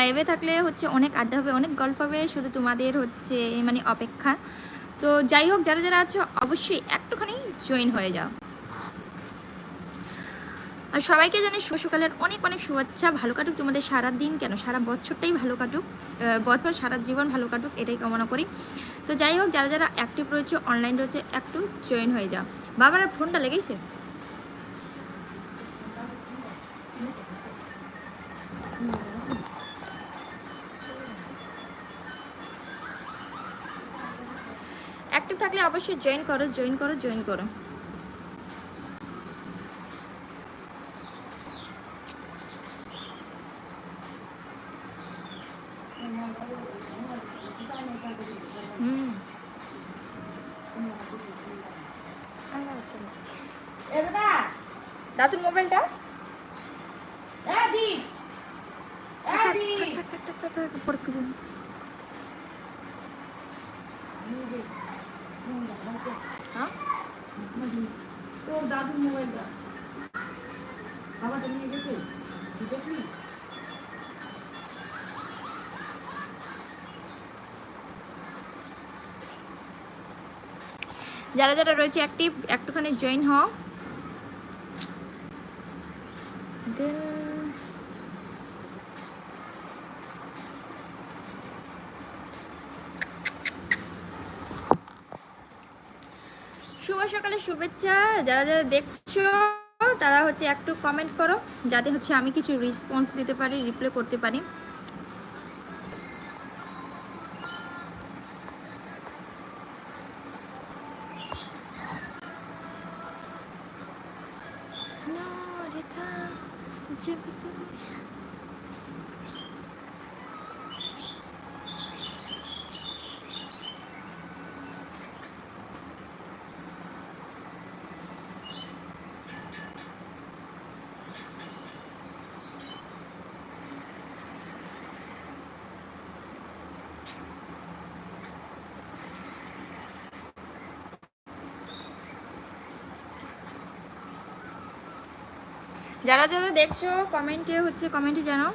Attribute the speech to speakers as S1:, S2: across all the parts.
S1: লাইভে থাকলে হচ্ছে অনেক আড্ডা হবে, অনেক গল্প হবে, শুধু তোমাদের হচ্ছে মানে অপেক্ষা। তো যাই হোক, যারা যারা আছো, অবশ্যই একটুখানি জয়েন হয়ে যাও। আর সবাইকে জানি শুভ সকালের অনেক অনেক শুভেচ্ছা। ভালো কাটুক তোমাদের সারা দিন কেন সারা বছরটাই ভালো কাটুক বছর, সারা জীবন ভালো কাটুক, এটাই কামনা করি। তো যাই হোক, যারা যারা অ্যাক্টিভ রয়েছে অনলাইন রয়েছে, একটু জয়েন হয়ে যাও। বাবার ফোনটা লেগেছে? অ্যাক্টিভ থাকলে অবশ্যই জয়েন করো জয়েন করো জয়েন করো। দাদুর মোবাইলটা? থাক, থাক, থাক, থাক, থাক, থাক, পরে খুঁজে নিই। হ্যাঁ?
S2: তোর দাদুর মোবাইলটা গেছে দেখলি
S1: যারা যারা রয়েছে অ্যাক্টিভ একটুখানি জয়েন হও। শুভ সকালে শুভেচ্ছা। যারা যারা দেখছ, তারা হচ্ছে একটু কমেন্ট করো। যাতে হচ্ছে আমি কিছু রেসপন্স দিতে পারি রিপ্লাই করতে পারি। যারা যারা দেখছ কমেন্টে হচ্ছে কমেন্টে জানাও।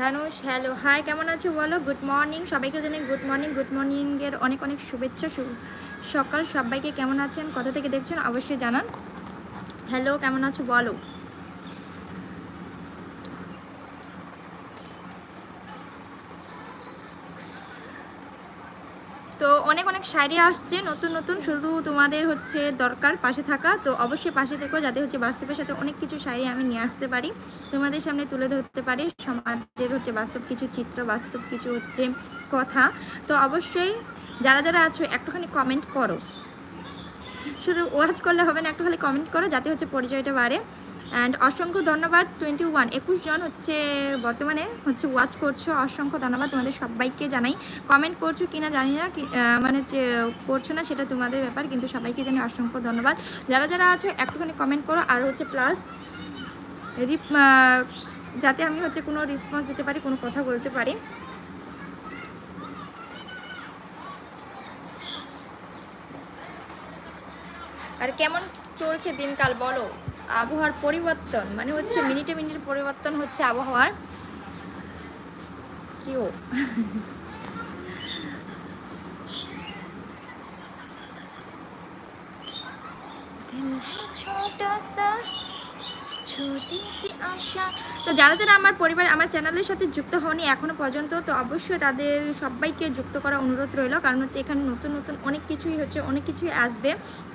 S1: ধানুষ হ্যালো হাই কেমন আছো বলো? গুড মর্নিং সবাইকে জানে গুড মর্নিং গুড মর্নিংয়ের অনেক অনেক শুভেচ্ছা সকাল। সবাইকে কেমন আছেন? কোথা থেকে দেখছেন? অবশ্যই জানান। হ্যালো কেমন আছো বলো তো অনেক আসছে, নতুন নতুন, শুধু তোমাদের হচ্ছে দরকার পাশে থাকা। তো অবশ্যই পাশে থেকো যাতে হচ্ছে বাস্তবের সাথে অনেক কিছু শায়রি আমি নিয়ে আসতে পারি। তোমাদের সামনে তুলে ধরতে পারি সমাজের হচ্ছে বাস্তব কিছু চিত্র, বাস্তব কিছু হচ্ছে কথা। তো অবশ্যই যারা যারা আছো, একটুখানি কমেন্ট করো। শুধু ওয়াচ করলে হবে না একটু খালি কমেন্ট করো যাতে হচ্ছে পরিচয়টা বাড়ে। অ্যান্ড অসংখ্য ধন্যবাদ টোয়েন্টি ওয়ান একুশ জন হচ্ছে বর্তমানে হচ্ছে ওয়াচ করছ। অসংখ্য ধন্যবাদ তোমাদের সবাইকে জানাই। কমেন্ট করছ কিনা জানি না মানে যে করছ না সেটা তোমাদের ব্যাপার, কিন্তু সবাইকে জানি অসংখ্য ধন্যবাদ। যারা যারা আছো, একটুখানি কমেন্ট করো, আর হচ্ছে প্লাস যাতে আমি হচ্ছে কোনো রেসপন্স দিতে পারি, কোনো কথা বলতে পারি। আর কেমন চলছে দিনকাল বলো আবহাওয়ার পরিবর্তন মানে হচ্ছে মিনিটে মিনিটে পরিবর্তন হচ্ছে আবহাওয়ার কিও दिल है छोटा सा ছোটি আশা। তো যারা যারা আমার পরিবার, আমার চ্যানেলের সাথে যুক্ত হওনি এখনও পর্যন্ত, তো অবশ্যই তাদের সবাইকে যুক্ত করা অনুরোধ রইল। কারণ হচ্ছে এখানে নতুন নতুন অনেক কিছুই হচ্ছে, অনেক কিছুই আসবে।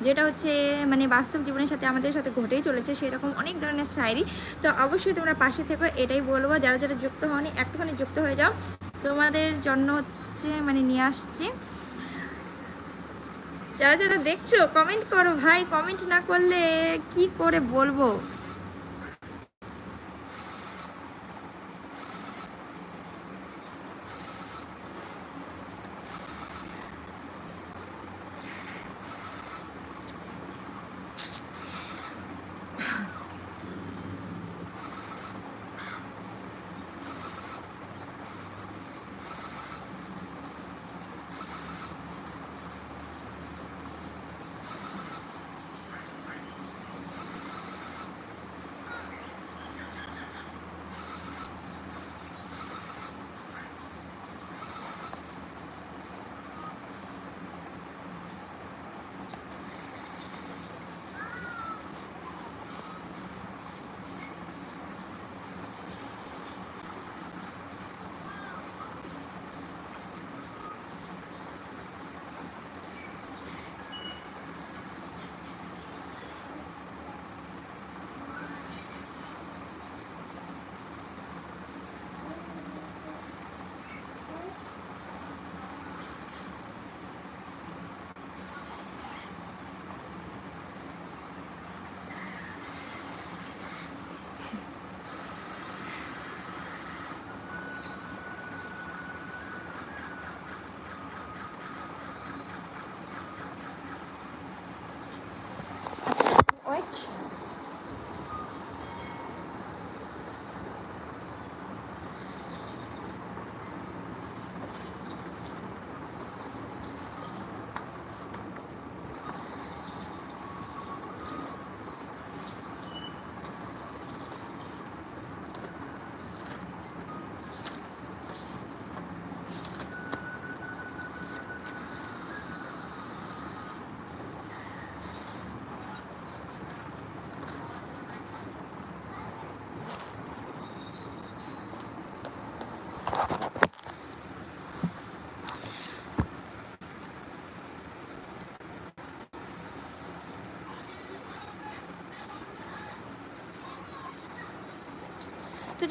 S1: যেটা হচ্ছে মানে বাস্তব জীবনের সাথে আমাদের সাথে ঘটেই চলেছে সেরকম অনেক ধরনের শায়রি। তো অবশ্যই তোমরা পাশে থেকো, এটাই বলব। যারা যারা যুক্ত হওনি, একটুখানি যুক্ত হয়ে যাও। তোমাদের জন্য হচ্ছে মানে নিয়ে আসছি। যারা যারা দেখছ কমেন্ট করো ভাই। কমেন্ট না করলে কি করে বলব?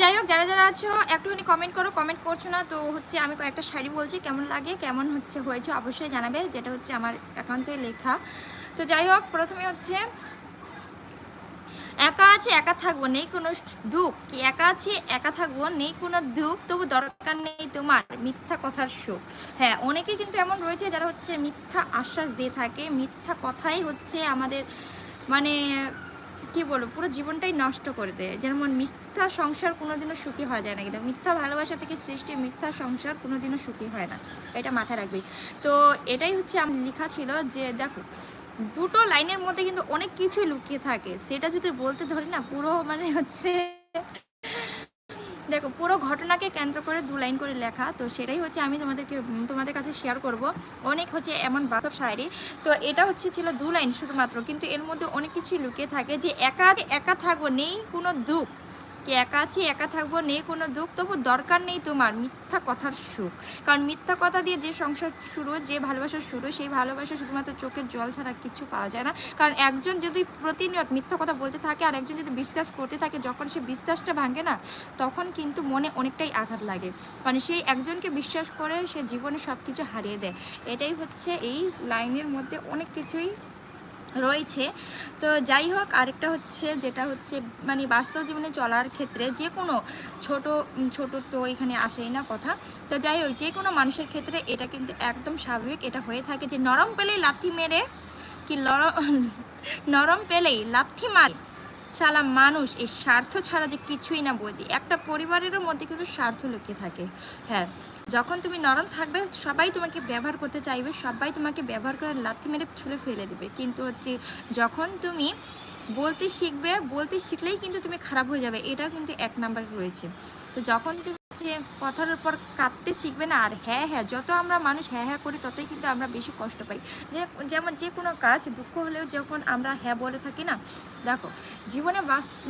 S1: যাই হোক, যারা যারা আছো, একটুখানি কমেন্ট করো কমেন্ট করছ না, তো হচ্ছে আমি কয়েকটা শাড়ি বলছি, কেমন লাগে, কেমন হচ্ছে হয়েছে অবশ্যই জানাবে, যেটা হচ্ছে আমার একান্তই লেখা। তো যাই হোক, প্রথমে হচ্ছে, একা আছে, একা থাকব, নেই কোনো দুঃখ। কি একা আছে, একা থাকব, নেই কোনো দুঃখ, তবু দরকার নেই তোমার, মিথ্যা কথার সুখ। হ্যাঁ অনেকে কিন্তু এমন রয়েছে যারা হচ্ছে মিথ্যা আশ্বাস দিয়ে থাকে, মিথ্যা কথাই হচ্ছে আমাদের মানে কি বলব, পুরো জীবনটাই নষ্ট করে দেয়। যেমন মিথ্যা সংসার কোনোদিনও সুখী হওয়া যায় না কিন্তু মিথ্যা ভালোবাসা থেকে সৃষ্টি মিথ্যা সংসার কোনোদিনও সুখী হয় না। এটা মাথায় রাখবি। তো এটাই হচ্ছে আমি লেখা ছিল যে দেখো, দুটো লাইনের মধ্যে কিন্তু অনেক কিছুই লুকিয়ে থাকে। সেটা যদি বলতে ধরি না, পুরো মানে হচ্ছে দেখো, পুরো ঘটনাকে কেন্দ্র করে দু লাইন করে লেখা, তো সেটাই হচ্ছে আমি তোমাদেরকে তোমাদের কাছে শেয়ার করব। অনেক হচ্ছে এমন বাস্তব শায়েরি, তো এটা হচ্ছে ছিল দু লাইন শুধুমাত্র, কিন্তু এর মধ্যে অনেক কিছুই লুকিয়ে থাকে যে একা একা থাকব নেই, কোনো দুঃখ। কি একা আছি, একা থাকব? নেই কোনো দুঃখ। তবু দরকার নেই তোমার মিথ্যা কথার সুখ। কারণ মিথ্যা কথা দিয়ে যে সংসার শুরু, যে ভালোবাসা শুরু, সেই ভালোবাসা শুধুমাত্র চোখের জল ছাড়া কিছু পাওয়া যায় না। কারণ একজন যদি প্রতিনিয়ত মিথ্যা কথা বলতে থাকে আর একজন যদি বিশ্বাস করতে থাকে, যখন সে বিশ্বাসটা ভাঙে না, তখন কিন্তু মনে অনেকটাই আঘাত লাগে। কারণ সেই একজনকে বিশ্বাস করে, সে জীবনে সব কিছু হারিয়ে দেয়। এটাই হচ্ছে এই লাইনের মধ্যে অনেক কিছুই রয়েছে। তো যাই হোক, আরেকটা হচ্ছে যেটা হচ্ছে মানে বাস্তব জীবনে চলার ক্ষেত্রে যে কোনো ছোট ছোট তো এখানে আসেই না কথা। তো যাই হোক যে কোনো মানুষের ক্ষেত্রে এটা কিন্তু একদম স্বাভাবিক, এটা হয়ে থাকে যে নরম পেলেই লাথি মেরে কি নরম পেলেই লাথি মারে। সালা মানুষ, এই স্বার্থ ছাড়া যে কিছুই না বোঝে একটা পরিবারেরও মধ্যে কিন্তু স্বার্থ লুকিয়ে থাকে। হ্যাঁ যখন তুমি নরম থাকবে, সবাই তোমাকে ব্যবহার করতে চাইবে, সবাই তোমাকে ব্যবহার করে লাথি মেরে ছুলে ফেলে দেবে। কিন্তু হচ্ছে যখন তুমি বলতে শিখবে, বলতে শিখলেই কিন্তু তুমি খারাপ হয়ে যাবে। এটা কিন্তু এক নাম্বার রয়েছে। তো যখন তুমি হচ্ছে কথার পর কাঁদতে শিখবে না। আর হ্যাঁ হ্যাঁ যত আমরা মানুষ হ্যাঁ হ্যাঁ করি, ততই কিন্তু আমরা বেশি কষ্ট পাই। যে, যেমন যে কোনো কাজ, দুঃখ হলেও যখন আমরা হ্যাঁ বলে থাকি না, দেখো, জীবনে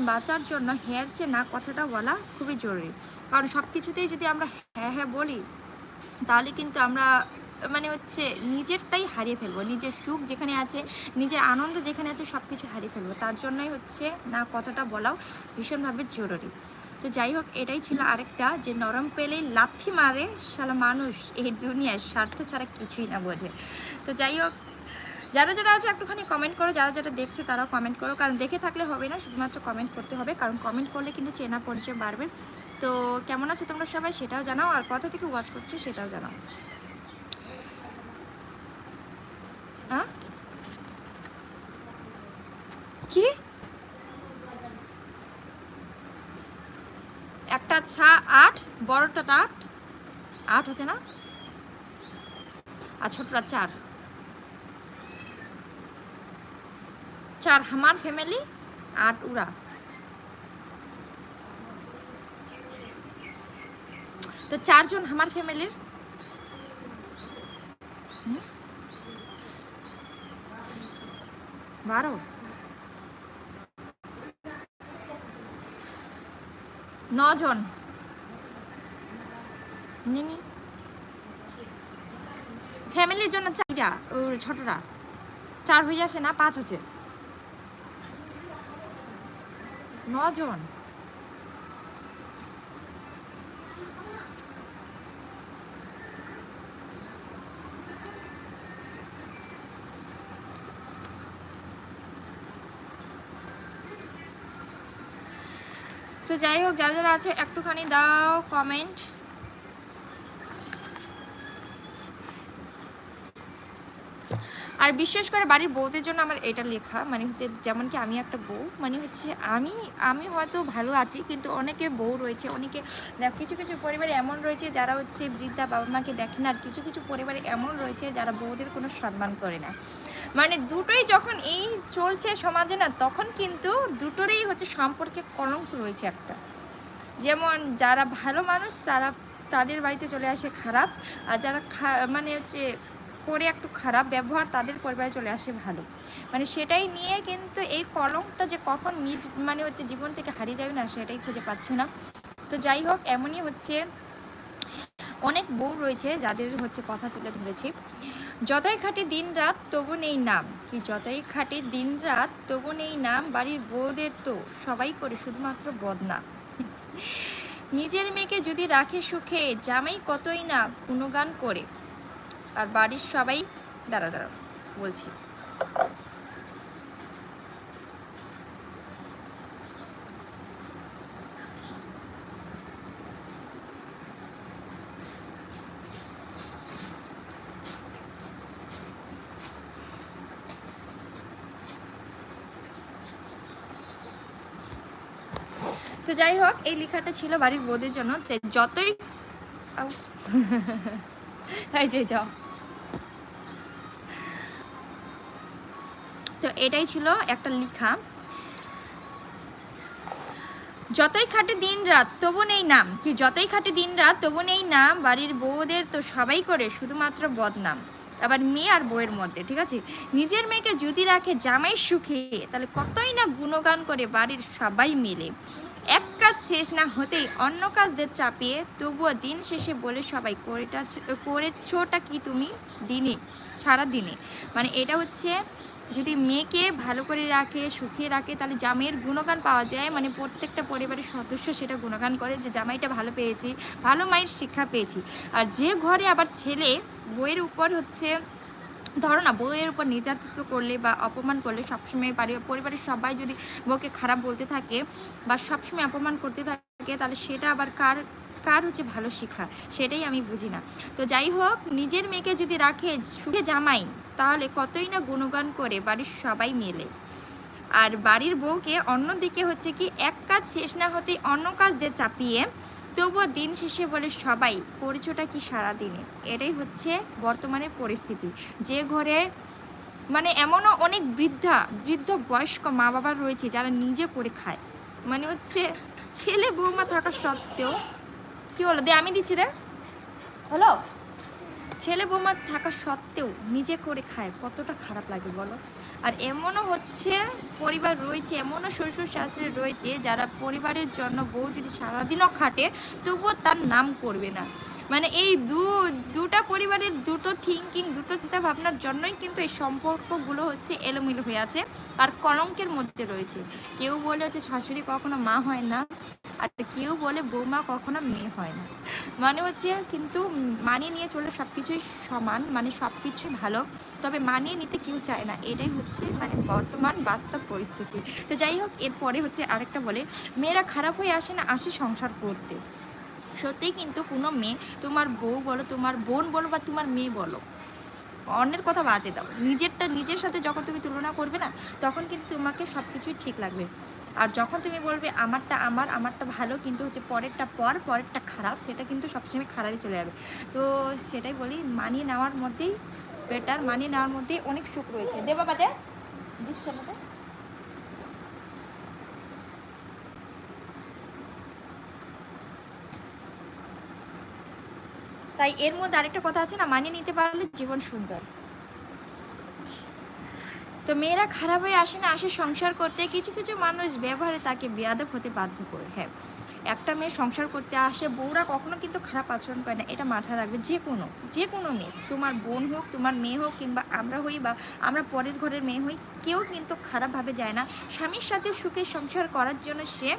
S1: বাঁচার জন্য হ্যাঁ যে না কথাটা বলা খুবই জরুরি। কারণ সব কিছুতেই যদি আমরা হ্যাঁ হ্যাঁ বলি, তাহলে কিন্তু আমরা মানে হচ্ছে নিজেরটাই হারিয়ে ফেলব। নিজের সুখ যেখানে আছে, নিজের আনন্দ যেখানে আছে সব কিছু হারিয়ে ফেলব। তার জন্যই হচ্ছে না কথাটা বলাও ভীষণভাবে জরুরি। তো যাই হোক এটাই ছিল আরেকটা যে নরম পেলেই লাথি মারে শালা মানুষ। এই দুনিয়ায় স্বার্থ ছাড়া কিছুই না বোঝে। তো যাই হোক যারা যারা আছে একটুখানি কমেন্ট করো, যারা যারা দেখছ তারাও কমেন্ট করো। কারণ দেখে থাকলে হবে না, শুধুমাত্র কমেন্ট করতে হবে। কারণ কমেন্ট করলে কিন্তু চেনা পরিচয় বাড়বে। তো কেমন আছে তোমরা সবাই সেটাও জানাও, আর কোথা থেকে ওয়াচ করছ সেটাও জানাও। হ্যাঁ কি? একটা ছা আট, বড়টা আট। আট হচ্ছে না? আর ছোটটা চার। চার আমার ফ্যামিলি আট উড়া তো চারজন আমার ফ্যামিলির বারো। নজন। ফ্যামিলির জন্য চারটা ওর ছোটরা। চার হয়ে আসে না পাঁচ হচ্ছে। নজন। তো যাই হোক যারা যারা আছে একটুখানি দাও কমেন্ট আর বিশেষ করে বাড়ির বউদের জন্য আমার এটা লেখা মানে হচ্ছে যেমন কি আমি একটা বউ মানে হচ্ছে আমি আমি হয়তো ভালো আছি, কিন্তু অনেকে বউ রয়েছে, অনেকে দেখ, কিছু কিছু পরিবারে এমন রয়েছে যারা হচ্ছে বৃদ্ধা বাবা মাকে দেখে না, আর কিছু কিছু পরিবারে এমন রয়েছে যারা বউদের কোনো সম্মান করে না। মানে দুটোই যখন এই চলছে সমাজে না, তখন কিন্তু দুটোরই হচ্ছে সম্পর্কে কলঙ্ক রয়েছে একটা। যেমন যারা ভালো মানুষ, তারা তাদের বাড়িতে চলে আসে খারাপ, আর যারা মানে হচ্ছে করে একটু খারাপ ব্যবহার তাদের পরিবারে চলে আসে ভালো। মানে সেটাই নিয়ে কিন্তু এই কলঙ্কটা যে কখন নিজ মানে হচ্ছে জীবন থেকে হারিয়ে যাবে না সেটাই খুঁজে পাচ্ছে না। তো যাই হোক, এমনই হচ্ছে অনেক বউ রয়েছে যাদের হচ্ছে কথা তুলে ধরেছি। যতই খাটি দিন রাত, তবু নেই নাম। কি যতই খাটি দিন রাত, তবু নেই নাম। বাড়ির বউদের তো সবাই করে, শুধুমাত্র বদনাম নিজের মেয়েকে যদি রাখে সুখে, জামাই কতই না গুণগান করে। আর বাড়ির সবাই দাঁড়া দাঁড়া, বলছি তো যাই হোক, এই লেখাটা ছিল বাড়ির বোধের জন্য যতই। যে যাও তো এটাই ছিল একটা লেখা। যতই খাটে দিন রাত, তবু নেই নাম। কি, যতই খাটে দিন রাত, তবু নেই নাম। বাড়ির বউদের তো সবাই করে, শুধুমাত্র বদনাম। আবার মেয়ে আর বউয়ের মধ্যে, ঠিক আছে? নিজের মেয়েকে যদি রাখে জামাই সুখে, তাহলে কতই না গুণগান করে বাড়ির সবাই মিলে। কাজ শেষ না হতেই অন্য কাজদের চাপিয়ে তবুও দিন শেষে বলে সবাই, করেটা করেছোটা কি তুমি দিনে, সারা দিনে? মানে এটা হচ্ছে যদি মেয়েকে ভালো করে রাখে, সুখে রাখে, তাহলে জামাইয়ের গুণগান পাওয়া যায়। মানে প্রত্যেকটা পরিবারের সদস্য সেটা গুণগান করে যে, জামাইটা ভালো পেয়েছি, ভালো মায়ের শিক্ষা পেয়েছি। আর যে ঘরে আবার ছেলে, বইয়ের উপর হচ্ছে ধরো না বউয়ের উপর নির্যাতিত করলে বা অপমান করলে সবসময় পারি- পরিবারের সবাই যদি বউকে খারাপ বলতে থাকে বা সবসময় অপমান করতে থাকে, তাহলে সেটা আবার কার কার হচ্ছে ভালো শিক্ষা? সেটাই আমি বুঝি না। তো যাই হোক, নিজের মেয়েকে যদি রাখে সুখে জামাই, তাহলে কতই না গুণগান করে বাড়ির সবাই মেলে। আর বাড়ির বউকে অন্যদিকে হচ্ছে কি, এক কাজ শেষ না হতেই অন্য কাজ দিয়ে চাপিয়ে তবুও দিন শেষে বলে সবাই করেছোটা কি সারাদিনে? এটাই হচ্ছে বর্তমানে পরিস্থিতি। যে ঘরে মানে এমনও অনেক বৃদ্ধা, বৃদ্ধ বয়স্ক মা বাবা রয়েছে যারা নিজে করে খায়। মানে হচ্ছে ছেলে বৌমা থাকা সত্ত্বেও, কি হলো দে, আমি দিচ্ছি রে হলো? ছেলে বৌমা থাকা সত্ত্বেও নিজে করে খায়, কতটা খারাপ লাগে বলো? আর এমনও হচ্ছে, পরিবার রয়েছে, এমনও শ্বশুর শাশুড়ি রয়েছে যারা পরিবারের জন্য বউ যদি সারাদিনও খাটে, তবুও তার নাম করবে না। মানে এই দু, দুটা পরিবারের দুটো থিঙ্কিং দুটো চিন্তা ভাবনার জন্যই কিন্তু এই সম্পর্কগুলো হচ্ছে এলোমেলো হয়ে আছে আর কলঙ্কের মধ্যে রয়েছে। কেউ বলে হচ্ছে শাশুড়ি কখনো মা হয় না, আর কেউ বলে বৌমা কখনো মেয়ে হয় না। মানে হচ্ছে কিন্তু মানিয়ে নিয়ে চলে সব কিছুই সমান মানে সব কিছুই ভালো, তবে মানিয়ে নিতে কেউ চায় না। এটাই হচ্ছে মানে বর্তমান বাস্তব পরিস্থিতি। তো যাই হোক, এরপরে হচ্ছে আরেকটা বলে, মেয়েরা খারাপ হয়ে আসে না, আসে সংসার করতে। সত্যিই কিন্তু কোনো মেয়ে তোমার বউ বলো, তোমার বোন বলো বা তোমার মেয়ে বলো, অন্যের কথা বাদে দাও। নিজেরটা নিজের সাথে যখন তুমি তুলনা করবে না, তখন কিন্তু তোমাকে সব কিছুই ঠিক লাগবে। আর যখন তুমি বলবে আমারটা আমার, আমারটা ভালো, কিন্তু হচ্ছে পরেরটা পর, পরেরটা খারাপ, সেটা কিন্তু সবসময় খারাপই চলে যাবে। তো সেটাই বলি, মানিয়ে নেওয়ার মধ্যেই বেটার মানিয়ে নেওয়ার মধ্যেই অনেক সুখ রয়েছে। দে। দিচ্ছে আমাকে? তাই এর মধ্যে আরেকটা কথা আছে না, মানিয়ে নিতে পারলে জীবন সুন্দর। তো মেয়েরা খারাপ হয়ে আসে না, আসে সংসার করতে, কিছু কিছু মানুষ ব্যবহারে তাকে বেয়াদব হতে বাধ্য করে হ্যাঁ। একটা মেয়ে সংসার করতে আসে, বউরা কখনো কিন্তু খারাপ আচরণ করে না, এটা মাথায় রাখবে যে কোনো যে কোনো মেয়ে, তোমার বোন হোক, তোমার মেয়ে হোক কিংবা আমরা হই বা আমরা পরের ঘরের মেয়ে হই, কেউ কিন্তু খারাপভাবে যায় না। স্বামীর সাথে সুখে সংসার করার জন্য সে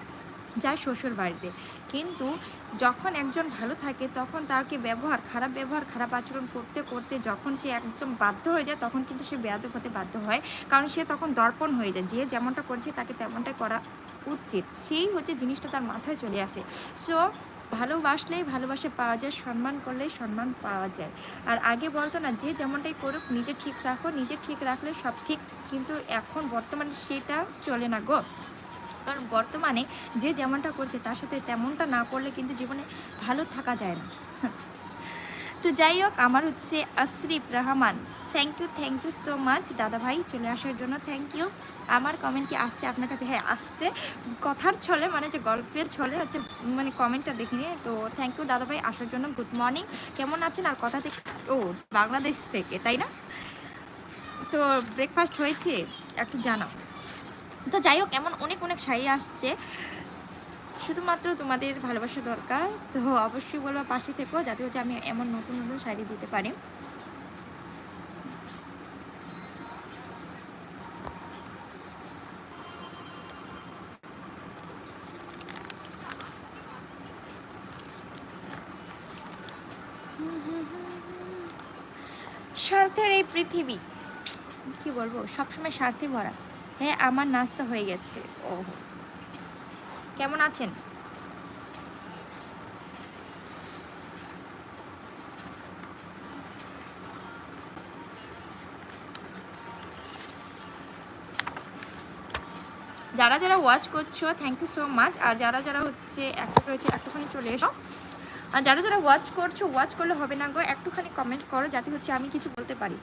S1: যায় শ্বশুর বাড়িতে কিন্তু যখন একজন ভালো থাকে, তখন তাকে ব্যবহার, খারাপ ব্যবহার, খারাপ আচরণ করতে করতে যখন সে একদম বাধ্য হয়ে যায়, তখন কিন্তু সে বেয়াদব হতে বাধ্য হয়। কারণ সে তখন দর্পণ হয়ে যায়। যে যেমনটা করছে, তাকে তেমনটাই করা উচিত। সেই হচ্ছে জিনিসটা তার মাথায় চলে আসে। সো, ভালোবাসলেই ভালোবাসা পাওয়া যায়, সম্মান করলেই সম্মান পাওয়া যায়। আর আগে বলতো না, যে যেমনটাই করুক, নিজে ঠিক রাখো, নিজে ঠিক রাখলে সব ঠিক। কিন্তু এখন বর্তমানে সেটা চলে না গো। কারণ বর্তমানে যে যেমনটা করছে তার সাথে তেমনটা না করলে কিন্তু জীবনে ভালো থাকা যায় না। তো যাই হোক, আমার হচ্ছে Asrif Rahman. Thank you thank you so much দাদা ভাই, চলে আসার জন্য থ্যাংক ইউ আমার কমেন্ট কি আসছে আপনার কাছে? হ্যাঁ আসছে। কথার ছলে মানে যে গল্পের ছলে হচ্ছে মানে কমেন্টটা দেখিনি তো থ্যাংক ইউ দাদা ভাই, আসার জন্য গুড মর্নিং কেমন আছেন? আর কথা থেকে ও, বাংলাদেশ থেকে, তাই না? তো ব্রেকফাস্ট হয়েছে। একটু জানাও। তো যাই হোক, এমন অনেক অনেক শাড়ি আসছে। শুধুমাত্র তোমাদের ভালোবাসা দরকার। তো অবশ্যই বলব, পাশে থেকেও যাতে হচ্ছে আমি এমন নতুন নতুন শাড়ি দিতে পারি। স্বার্থের এই পৃথিবী। কি বলব? সবসময় স্বার্থে ভরা। হ্যাঁ আমার নাস্তা হয়ে গেছে। ও। কেমন আছেন? যারা যারা ওয়াচ করছ থ্যাংক ইউ সো মাচ আর যারা যারা হচ্ছে একটা রয়েছে একটুখানি চলে এসো। আর যারা যারা ওয়াচ করছ ওয়াচ করলে হবে না গো একটুখানি কমেন্ট করো যাতে হচ্ছে আমি কিছু বলতে পারি।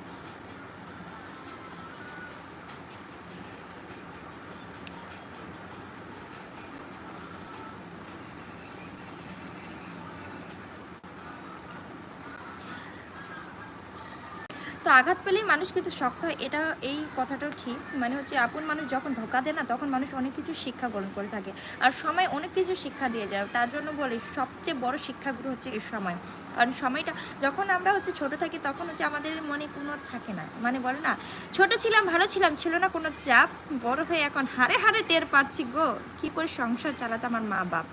S1: তো আঘাত পেলেই মানুষ কিন্তু শক্ত হয়, এটা এই কথাটাও ঠিক। মানে হচ্ছে আপন মানুষ যখন ধোকা দেয় না, তখন মানুষ অনেক কিছু শিক্ষা গ্রহণ করে থাকে। আর সময় অনেক কিছু শিক্ষা দিয়ে যায়। তার জন্য বলি সবচেয়ে বড় শিক্ষাগুলো হচ্ছে এই সময়। কারণ সময়টা যখন আমরা হচ্ছে ছোট থাকি, তখন হচ্ছে আমাদের মনে কোনো থাকে না। মানে বলে না, ছোট ছিলাম, ভালো ছিলাম, ছিল না কোনো চাপ। বড় হয়ে এখন হারে হারে টের পাচ্ছি গো। কি করে সংসার চালাতো আমার মা বাপ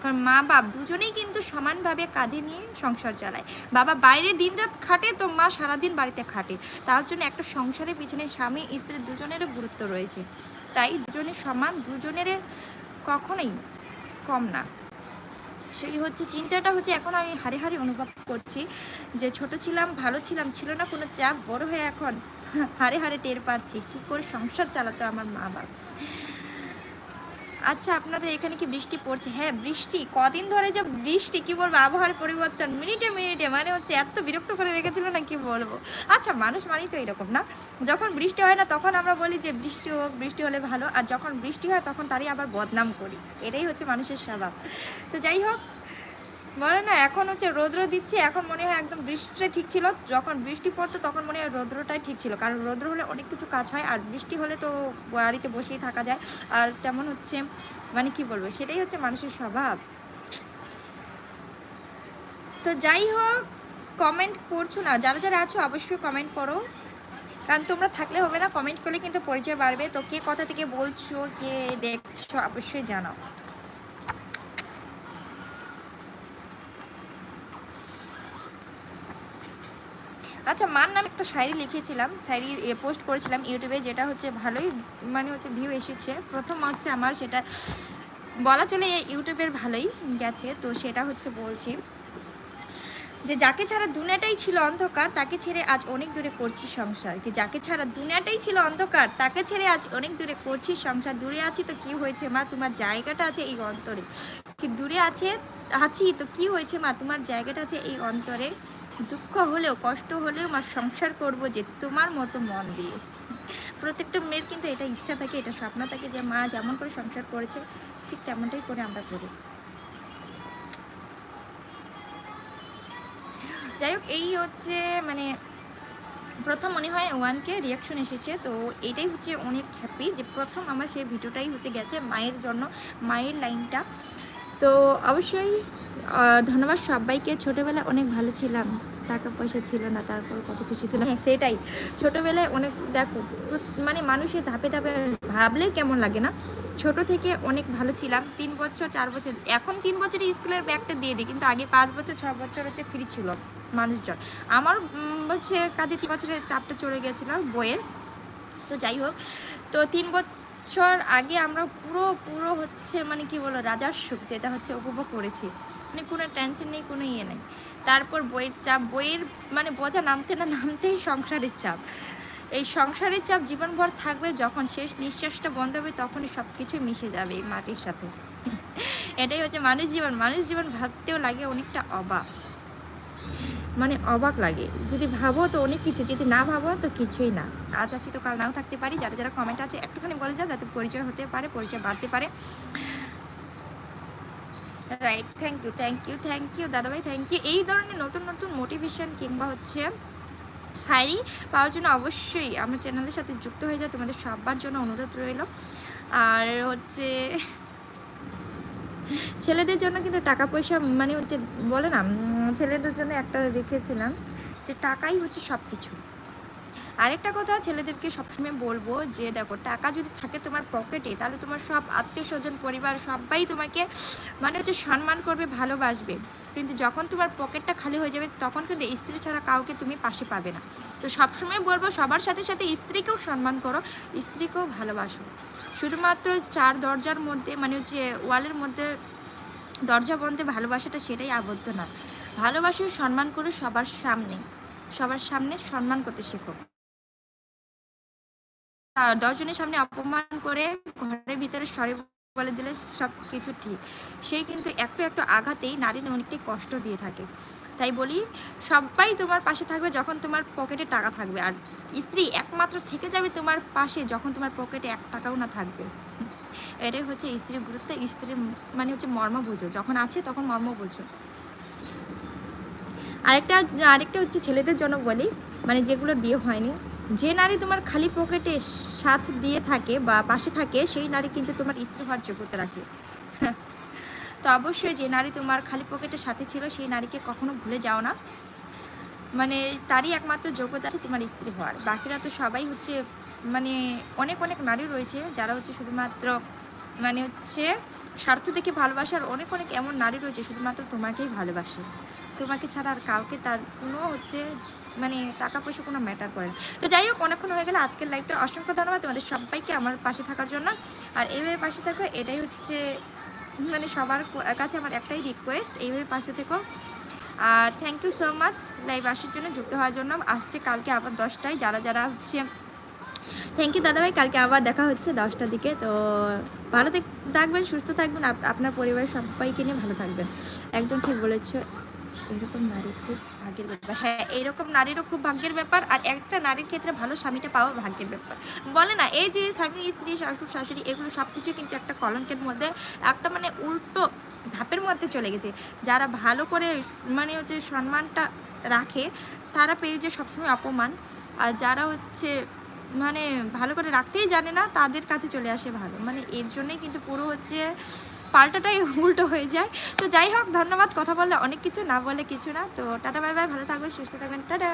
S1: কারণ মা বাপ দুজনেই কিন্তু সমানভাবে কাঁধে নিয়ে সংসার চালায়। বাবা বাইরে দিন রাত খাটে, তো মা সারাদিন বাড়িতে খাটে। তার জন্য একটা সংসারের পিছনে স্বামী, স্ত্রী দুজনেরও গুরুত্ব রয়েছে। তাই দুজনের সমান দুজনের কখনোই কম না। সেই হচ্ছে চিন্তাটা হচ্ছে, এখন আমি হারে হারে অনুভব করছি যে ছোট ছিলাম, ভালো ছিলাম, ছিল না কোনো চাপ, বড় হয়ে এখন হারে হারে টের পাচ্ছি। কি করে সংসার চালাতো আমার মা বাবা আচ্ছা আপনাদের এখানে কি বৃষ্টি পড়ছে? হ্যাঁ বৃষ্টি। কদিন ধরে যে বৃষ্টি, কি বলব, আবহাওয়ার পরিবর্তন? মিনিটে মিনিটে মানে হচ্ছে এত বিরক্ত করে রেখেছিল না কি বলব? আচ্ছা মানুষ মানেই তো এরকম, না? যখন বৃষ্টি হয় না, তখন আমরা বলি যে বৃষ্টি হোক, বৃষ্টি হলে ভালো। আর যখন বৃষ্টি হয়, তখন তারই আবার বদনাম করি। এটাই হচ্ছে মানুষের স্বভাব। তো যাই হোক বলে না, এখন হচ্ছে রৌদ্র দিচ্ছে, এখন মনে হয় একদম বৃষ্টিটা ঠিক ছিল। যখন বৃষ্টি পড়তো তখন মনে হয় রৌদ্রটাই ঠিক ছিল। কারণ রৌদ্র হলে অনেক কিছু কাজ হয়, আর বৃষ্টি হলে তো বাড়িতে বসেই থাকা যায়। আর তেমন হচ্ছে মানে কি বলব, সেটাই হচ্ছে মানুষের স্বভাব। তো যাই হোক কমেন্ট করছ না। যারা যারা আছো অবশ্যই কমেন্ট করো। কারণ তোমরা থাকলে হবে না কমেন্ট করলে কিন্তু পরিচয় বাড়বে। তো কে কথা থেকে বলছো, কে দেখছ, অবশ্যই জানাও। আচ্ছা মার নামে একটা শায়রি লিখেছিলাম, শায়রি পোস্ট করেছিলাম ইউটিউবে, যেটা হচ্ছে ভালোই মানে হচ্ছে ভিউ এসেছে। প্রথম হচ্ছে আমার সেটা, বলা চলে ইউটিউবের ভালোই গেছে, তো সেটা হচ্ছে বলছি যে, যাকে ছাড়া দুনিয়াটাই ছিল অন্ধকার, তাকে ছেড়ে আজ অনেক দূরে করছি সংসার। কি, যাকে ছাড়া দুনিয়াটাই ছিল অন্ধকার, তাকে ছেড়ে আজ অনেক দূরে করছি সংসার। দূরে আছি তো কি হয়েছে, মা? তোমার জায়গাটা আছে এই অন্তরে। কি, দূরে আছে, আছি তো কি হয়েছে, মা? তোমার জায়গাটা আছে এই অন্তরে। দুঃখ হলেও, কষ্ট হলেও মা সংসার করব যে তোমার মতো মন দিয়ে। প্রত্যেকটা মেয়ের কিন্তু এটা ইচ্ছা থাকে, এটা স্বপ্ন থাকে যে মা যেমন করে সংসার করেছে, ঠিক তেমনটাই করে আমরা করি। যাই হোক, এই হচ্ছে মানে প্রথম মনে হয় ওয়ানকে রিয়াকশন এসেছে, তো এটাই হচ্ছে অনেক হ্যাপি যে প্রথম আমার সেই ভিডিওটাই হচ্ছে গেছে মায়ের জন্য, মায়ের লাইনটা তো অবশ্যই ধন্যবাদ সবাইকে। ছোটবেলায় অনেক ভালো ছিলাম। টাকা পয়সা ছিল না, তারপর কত খুশি ছিলাম। হ্যাঁ সেটাই। ছোটবেলায় অনেক, দেখো মানে মানুষের ধাপে ধাপে ভাবলে কেমন লাগে না? ছোট থেকে অনেক ভালো ছিলাম। তিন বছর, চার বছর, এখন তিন বছরের স্কুলের ব্যাগটা দিয়ে দিই, কিন্তু আগে পাঁচ বছর, ছ বছর হচ্ছে ফ্রি ছিল মানুষজন। আমার হচ্ছে কাঁধে তিন বছরের চাপটা চলে গেছিল বইয়ের। তো যাই হোক, তো তিন বছর আগে আমরা পুরো পুরো হচ্ছে মানে কি বলো রাজার সুখ যেটা হচ্ছে উপভোগ করেছি। মানে কোনো টেনশন নেই, কোনো ইয়ে নেই। তারপর বইয়ের চাপ, বইয়ের মানে বোঝা নামতে না নামতেই সংসারের চাপ। এই সংসারের চাপ জীবনভর থাকবে যখন শেষ নিঃশ্বাসটা বন্ধ হবে তখনই সব কিছু মিশে যাবে এই মাটির সাথে। এটাই হচ্ছে মানুষ জীবন। মানুষ জীবন ভাবতেও লাগে অনেকটা অবাক। মানে অবাক লাগে। যদি ভাবো তো অনেক কিছু, যদি না ভাবো তো কিছুই না। আজ আছি তো কাল নাও থাকতে পারি। যারা যারা কমেন্ট আছে, একটুখানি বলে যাও যাতে পরিচয় হতে পারে, পরিচয় বাড়তে পারে। Right thank you thank you thank you দাদাভাই থ্যাংক ইউ এই ধরনের নতুন নতুন মোটিভেশন কিংবা হচ্ছে শাড়ি পাওয়ার জন্য অবশ্যই আমার চ্যানেলের সাথে যুক্ত হয়ে যায় তোমাদের সবার জন্য অনুরোধ রইল। আর হচ্ছে ছেলেদের জন্য কিন্তু টাকা পয়সা মানে হচ্ছে বলে না ছেলেদের জন্য একটা রেখেছিলাম যে টাকাই হচ্ছে সব কিছু আরেকটা কথা ছেলেদেরকে সবসময় বলব যে, দেখো, টাকা যদি থাকে তোমার পকেটে, তাহলে তোমার সব আত্মীয় স্বজন পরিবার সবাই তোমাকে মানে হচ্ছে সম্মান করবে, ভালোবাসবে। কিন্তু যখন তোমার পকেটটা খালি হয়ে যাবে, তখন কিন্তু স্ত্রী ছাড়া কাউকে তুমি পাশে পাবে না। তো সবসময় বলব, সবার সাথে সাথে স্ত্রীকেও সম্মান করো, স্ত্রীকেও ভালোবাসো। শুধুমাত্র চার দরজার মধ্যে মানে হচ্ছে ওয়ালের মধ্যে, দরজা বন্ধে, ভালোবাসাটা সেটাই আবদ্ধ না। ভালোবাসো, সম্মান করো সবার সামনে। সবার সামনে সম্মান করতে শেখো। দশজনের সামনে অপমান করে ঘরের ভিতরে সরে বলে দিলে সব কিছু ঠিক। সে কিন্তু একটু একটু আঘাতেই নারী অনেকটাই কষ্ট দিয়ে থাকে। তাই বলি, সবাই তোমার পাশে থাকবে যখন তোমার পকেটে টাকা থাকবে। আর স্ত্রী একমাত্র থেকে যাবে তোমার পাশে যখন তোমার পকেটে এক টাকাও না থাকবে। এটাই হচ্ছে স্ত্রীর গুরুত্ব, স্ত্রীর মানে হচ্ছে মর্ম বুঝো যখন আছে তখন মর্ম বুঝো আরেকটা আরেকটা হচ্ছে ছেলেদের জন্য বলি মানে যেগুলো বিয়ে হয়নি যে নারী তোমার খালি পকেটে সাথ দিয়ে থাকে বা পাশে থাকে, সেই নারী কিন্তু তোমার স্ত্রী হওয়ার যোগ্যতা রাখে। তো অবশ্যই যে নারী তোমার খালি পকেটের সাথে ছিল, সেই নারীকে কখনো ভুলে যাও না। মানে তারই একমাত্র যোগ্যতা আছে তোমার স্ত্রী হওয়ার। বাকিরা তো সবাই হচ্ছে মানে অনেক অনেক নারী রয়েছে, যারা হচ্ছে শুধুমাত্র মানে হচ্ছে স্বার্থ দেখে ভালোবাসে, আর অনেক অনেক এমন নারী রয়েছে শুধুমাত্র তোমাকেই ভালোবাসে। তোমাকে ছাড়া আর কাউকে তার কোনো হচ্ছে মানে টাকা পয়সা কোনো ম্যাটার করে তো যাই হোক, অনেকক্ষণ হয়ে গেলে। আজকের লাইভটা অসংখ্য ধন্যবাদ তোমাদের সবাইকে আমার পাশে থাকার জন্য। আর এইভাবে পাশে থাকো, এটাই হচ্ছে মানে সবার কাছে আমার একটাই রিকোয়েস্ট এইভাবে পাশে থেকো। আর thank you so much live আসার জন্য, যুক্ত হওয়ার জন্য। আসছে কালকে আবার দশটায়, যারা যারা হচ্ছে থ্যাংক ইউ দাদাভাই, কালকে আবার দেখা হচ্ছে দশটার দিকে। তো ভালো থাকবেন, সুস্থ থাকবেন, আপ- আপনার পরিবারের সবাইকে নিয়ে ভালো থাকবেন। একদম ঠিক বলেছ। এরকম নারী খুব ভাগ্যের ব্যাপার। হ্যাঁ এরকম নারীরও খুব ভাগ্যের ব্যাপার আর একটা নারীর ক্ষেত্রে ভালো স্বামীটা পাওয়া ভাগ্যের ব্যাপার। বলে না, এই যে স্বামী, স্ত্রী, শাশুড়, শাশুড়ি, এগুলো সব কিছু কিন্তু একটা কলঙ্কের মধ্যে, একটা মানে উল্টো ধাপের মধ্যে চলে গেছে। যারা ভালো করে মানে হচ্ছে সম্মানটা রাখে, তারা পেয়ে যে সবসময় অপমান। আর যারা হচ্ছে মানে ভালো করে রাখতেই জানে না, তাদের কাছে চলে আসে ভালো। মানে এর জন্যই কিন্তু পুরো হচ্ছে পাল্টাটাই উল্টো হয়ে যায়। তো যাই হোক, ধন্যবাদ। কথা বললে অনেক কিছু, না বলে কিছু না। তো টাটা, বাই বাই। ভালো থাকবেন, সুস্থ থাকবেন। টাটা।